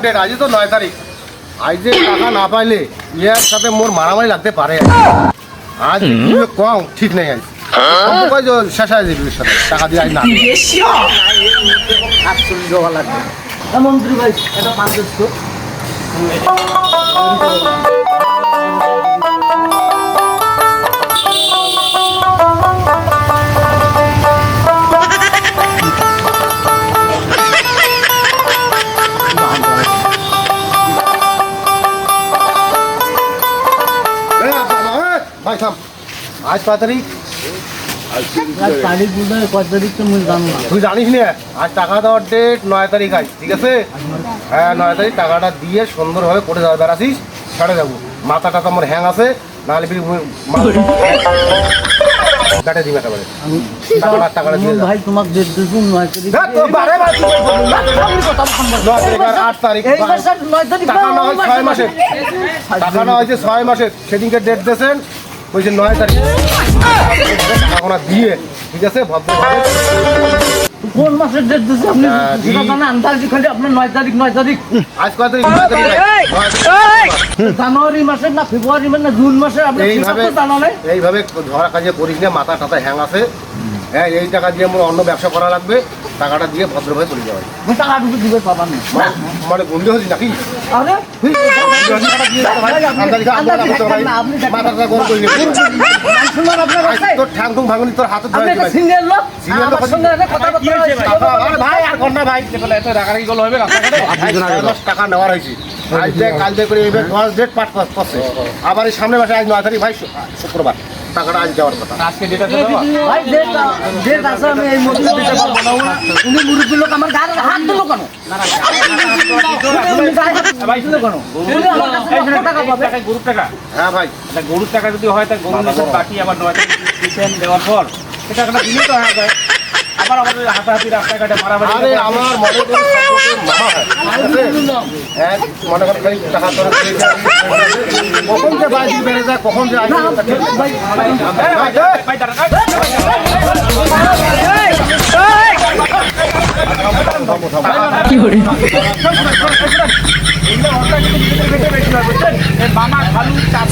Date আজই তো নয় তারিখ। আজ যে টাকা না পাইলে ইয়ার সাথে মোর মারামারি লাগতে পারে। আজ কম ঠিক নেই আজ। শেষ হয়ে যাবে সাথে টাকা দিয়ে আজ না। মন্ত্রী ভাই এটা পাঁচ ভাই থাম। আজ কয় তারিখ? তুই জানিস না? আজ টাকা দেওয়ার ডেট নয় তারিখ আজ ঠিক আছে? হ্যাঁ নয় তারিখ টাকাটা দিয়ে সুন্দরভাবে করে যাবে বেড়াছিস ছেড়ে যাব। মাথা টাকা আমার হ্যাং আছে নাহলে ফির ব্যাটে দিবে একেবারে। টাকাটা টাকাটা দিয়ে ভাই তোমাক ডেট দিছু নয় তারিখ। বারে বারে নয় তারিখ আর আট মাসের নয় তারিখ টাকা না হয় ছয় মাসে টাকা না হয়েছে ছয় মাসে সেদিনকে ডেট দিয়েছেন বলছে নয় তারিখ। টাকা দিয়ে ঠিক আছে? ভদ্রভাবে কোন মাসের ডেট আপনি? সেটা জানেন আন্দাজি খালি আপনার নয় তারিখ নয় তারিখ। আজ তারিখ। জানুয়ারি মাসের না ফেব্রুয়ারি মাসের না জুন মাসের আপনি এইভাবে এইভাবে ধরা কাজে করিস না মাথা টাথা হ্যাং আছে। হ্যাঁ এই টাকা দিয়ে আমার অন্য ব্যবসা করা লাগবে টাকাটা দিয়ে ভদ্রভাবে চলে যাবে টাকা ঢুকে দিবে পাবার না মানে- মানে গুন্ডে হচ্ছিস নাকি? টাকা নেওয়ার হয়েছে। কাল দেখ করে এইবার দশ ডেট পাঠ করছে আবার এই সামনে মাসে আজ নয় তারিখ ভাই শুক্রবার। টাকাটা আজ দেওয়ার কথা ভাই, ডেট আ- আছে, আমি এই মুহূর্তে দিতে পারব না। উনি মুরব্বী লোক, আমার গায়ে হাত দিলো কেন? উনি গায়ে হাত দিলো কেন? উনি আমার কাছে লক্ষ টাকা পাবে। গরুর টাকা হ্যাঁ ভাই তা গরুর টাকা যদি হয় তা গরুর বাকি আবার নয় দেওয়ার পর সেটা একটা দিলেই তো হয়ে যায় আবার আমাদের হাতাহাতি রাস্তাঘাটে মারামারি আরে আমার মনে করি মামা হয় মনে টাকা কখন যে বাইরে বেড়ে যায় কখন যে। ভাই, ভাই, মামা খালু চাচা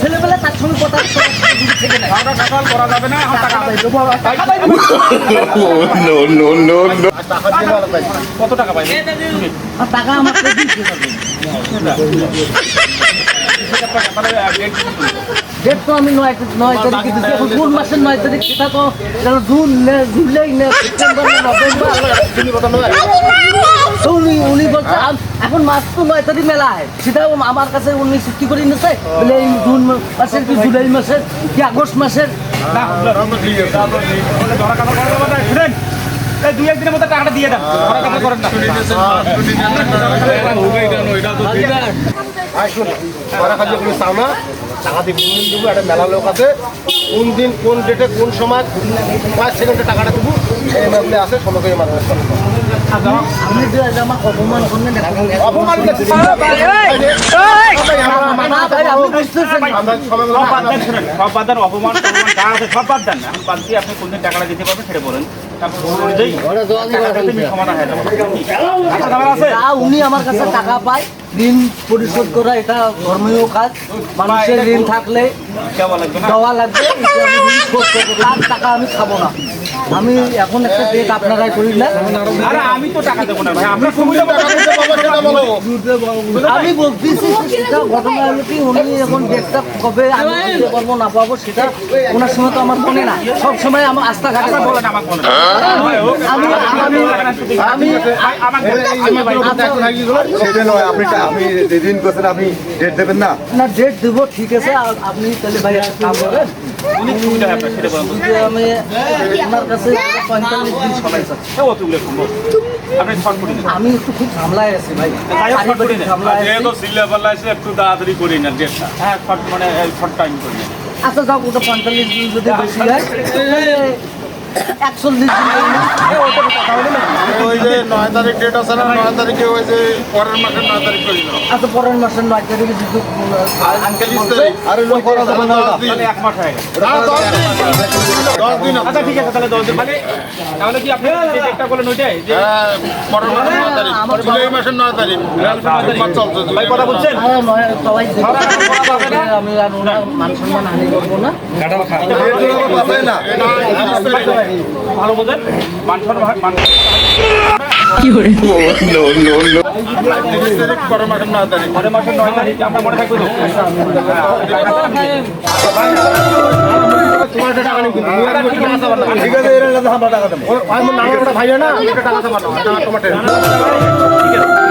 ছেলেবেলা তার সঙ্গে কথা করা যাবে না। কত টাকা পাই টাকা আমার কাছে দিতে হবে। তাহলে ডেট ডেট তো আমি নয় নয় তারিখে দিচ্ছি এখন কোন মাসের নয় তারিখ সেটা তো জুন জুলাই নে সেপ্টেম্বর নভেম্বর। তুমি কথা নয় তো উনি উনি বলছে এখন মাস তো নয় তারিখ মেলা হয় সেটা আমার কাছে উনি চুক্তি করে নিচ্ছে বলে এই জুন মাসের কি জুলাই মাসের কি আগস্ট মাসের? না ধরা কাটা করা যাবে না শুনেন এই দুই একদিনের মধ্যে টাকাটা দিয়ে দেন। করেন না। ওরা কাজে কোনো চাও টাকা দিয়ে কোন দিন দেবো, একটা মেলা লোক আছে। কোন দিন, কোন ডেটে কোন সময়, পাঁচ সেকেন্ডে টাকাটা দেবো এই মাধ্যমে আছে সময় আমাকে অপমান সব বাদ দেন শুনেন সব বাদ দেন অপমান টপমান যা আছে সব বাদ দেন এখন বাদ দিয়ে আপনি কোন দিন টাকাটা দিতে পারবেন সেটা বলেন উনি আমার কাছে টাকা পায়। ঋণ পরিশোধ করা এটা ধর্মীয় কাজ। মানুষের ঋণ থাকলে দেওয়া লাগবে তার টাকা আমি খাব না। আমি এখন একটা ডেট আপনারাই করি না। আমি তো টাকা দেবো না আমি বলতেছি সেটা ঘটনা হলো কি উনি এখন ডেটটা কবে আমি দিতে পারব না পাবো সেটা ওনার সময় তো আমার মনে না। সব সময় আমার আস্থা ঘাটে আমি আমি আমি আপনি আপনি যেদিন করছেন আপনি ডেট দেবেন না? না ডেট দেবো ঠিক আছে আর আপনি তাহলে ভাই কাম করেন। হয় আমি ওনার কাছে পঁয়তাল্লিশ দিন সময় চাচ্ছি সে অতগুলো সম্ভব। আপনি শর্ট করে দেন। আমি একটু খুব ঝামলায় আছি ভাই। আছে। একটু তাড়াতাড়ি করি না ডেটটা হ্যাঁ মানে শর্ট টাইম করে আচ্ছা যাও ওটা পঁয়তাল্লিশ দিন যদি বেশি হয় তাহলে একচল্লিশ নয় তারিখ ডেট আছে না নয় তারিখে ওই যে পরের মাসের নয় তারিখ আচ্ছা পরের মাসের নয় তারিখে বলছে আরে লোক করা যাবে না এক মাস হয়ে গেছে দশ দিন আচ্ছা ঠিক আছে তাহলে দশ দিন মানে তাহলে কি আপনি ডেটটা বলেন ওইটাই যে হ্যাঁ, পরের মাসের নয় তারিখ জুলাই মাসের নয় তারিখ ভাই কথা বলছেন আরে নয় সবাই দেখে আমি আর ওনার মান সম্মান হানি করব না ভালো বোঝেন মান মান তারিখ পরের মাসের নয় তারিখ আমরা মনে থাকবে। ঠিক আছে এর টাকা দেবো ভাইয়া না টাকা না টাকা তোমার ঠিক আছে